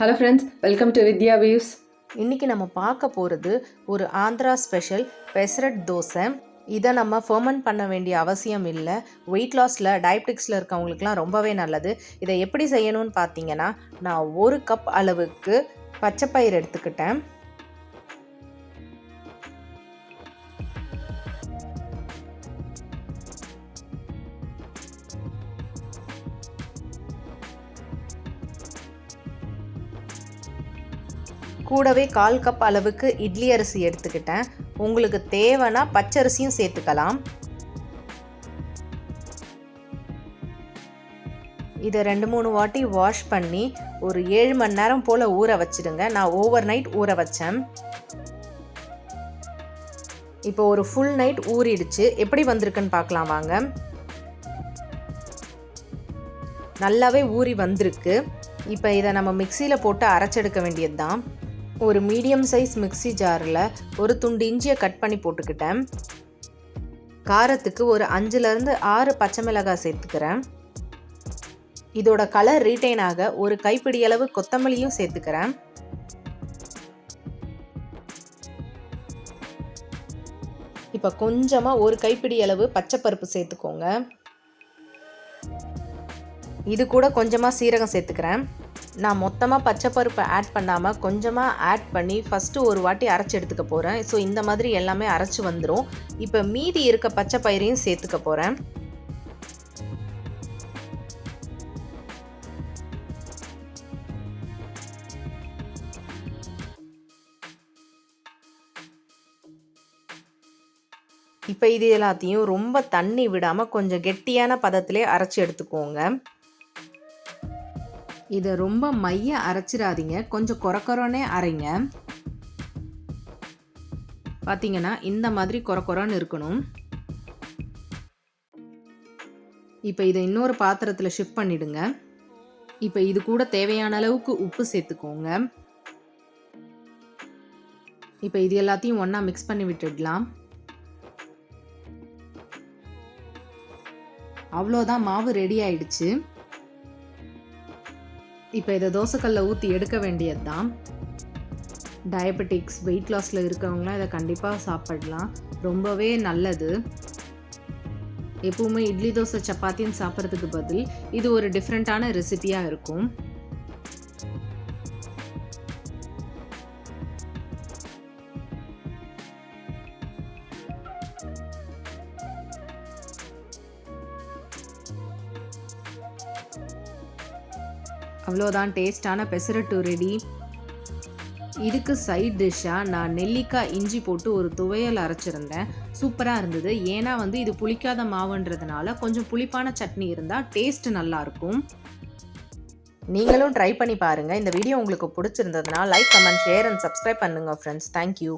Hello friends welcome to Vidya views இன்றைக்கி நம்ம பார்க்க போகிறது ஒரு ஆந்திரா ஸ்பெஷல் பெசரட் தோசை. இதை நம்ம ஃபர்மெண்ட் பண்ண வேண்டிய அவசியம் இல்லை. வெயிட் லாஸில் டயபெட்டிக்ஸில் இருக்கவங்களுக்குலாம் ரொம்பவே நல்லது. இதை எப்படி செய்யணும்னு பார்த்தீங்கன்னா நான் ஒரு கப் அளவுக்கு பச்சைப்பயிர் எடுத்துக்கிட்டேன். கூடவே கால் கப் அளவுக்கு இட்லி அரிசி எடுத்துக்கிட்டேன். உங்களுக்கு தேவைன்னா பச்சரிசியும் சேர்த்துக்கலாம். இதை ரெண்டு மூணு வாட்டி வாஷ் பண்ணி ஒரு ஏழு மணி நேரம் போல் ஊற வச்சுடுங்க. நான் ஓவர் நைட் ஊற வச்சேன். இப்போ ஒரு ஃபுல் நைட் ஊறிடுச்சு. எப்படி வந்திருக்குன்னு பார்க்கலாம் வாங்க. நல்லாவே ஊறி வந்திருக்கு. இப்போ இதை நம்ம மிக்சியில் போட்டு அரைச்செடுக்க வேண்டியது தான் ஒரு மீடியம் சைஸ் மிக்ஸி ஜாரில் ஒரு துண்டு இஞ்சியை கட் பண்ணி போட்டுக்கிட்டேன். காரத்துக்கு ஒரு அஞ்சுலேருந்து ஆறு பச்சை மிளகாய் சேர்த்துக்கிறேன். இதோட கலர் ரீட்டைன் ஆக ஒரு கைப்பிடி அளவு கொத்தமல்லியும் சேர்த்துக்கிறேன். இப்போ கொஞ்சமாக ஒரு கைப்பிடி அளவு பச்சைப்பருப்பு சேர்த்துக்கோங்க. இது கூட கொஞ்சமாக சீரகம் சேர்த்துக்கிறேன். நான் மொத்தமாக பச்சை பருப்பை ஆட் பண்ணாமல் கொஞ்சமாக ஆட் பண்ணி ஃபஸ்ட்டு ஒரு வாட்டி அரைச்சி எடுத்துக்க போகிறேன் ஸோ இந்த மாதிரி எல்லாமே அரைச்சி வந்துடும் இப்போ மீதி இருக்க பச்சை பயிரையும் சேர்த்துக்க போகிறேன் இப்போ இது எல்லாத்தையும் ரொம்ப தண்ணி விடாமல் கொஞ்சம் கெட்டியான பதத்திலே அரைச்சி எடுத்துக்கோங்க. இதை ரொம்ப மைய அரைச்சிடாதீங்க. கொஞ்சம் குறக்குறோன்னே அரைங்க. பார்த்தீங்கன்னா இந்த மாதிரி குறக்குறோன்னு இருக்கணும். இப்போ இதை இன்னொரு பாத்திரத்தில் ஷிஃப்ட் பண்ணிடுங்க. இப்போ இது கூட தேவையான அளவுக்கு உப்பு சேர்த்துக்கோங்க. இப்போ இது எல்லாத்தையும் ஒன்றா மிக்ஸ் பண்ணி விட்டுடலாம். அவ்வளோதான் மாவு ரெடி ஆயிடுச்சு. இப்போ இதை தோசைக்கல்லில் ஊற்றி எடுக்க வேண்டியது தான் டயபெட்டிக்ஸ் வெயிட் லாஸில் இருக்கவங்களாம் இதை கண்டிப்பாக சாப்பிடலாம். ரொம்பவே நல்லது. எப்பவுமே இட்லி தோசை சப்பாத்தின்னு சாப்பிட்றதுக்கு பதில் இது ஒரு டிஃப்ரெண்ட்டான ரெசிபியாக இருக்கும். அவ்வளோதான் டேஸ்டான பெசரட்டு ரெடி இதுக்கு சைட் டிஷ்ஷாக நான் நெல்லிக்காய் இஞ்சி போட்டு ஒரு துவையல் அரைச்சிருந்தேன். சூப்பராக இருந்தது. ஏன்னா வந்து இது புளிக்காத மாவுன்றதுனால கொஞ்சம் புளிப்பான சட்னி இருந்தால் டேஸ்ட் நல்லாயிருக்கும். நீங்களும் ட்ரை பண்ணி பாருங்கள் இந்த வீடியோ உங்களுக்கு பிடிச்சிருந்ததுன்னா like comment share and subscribe பண்ணுங்கள் ஃப்ரெண்ட்ஸ் தேங்க்யூ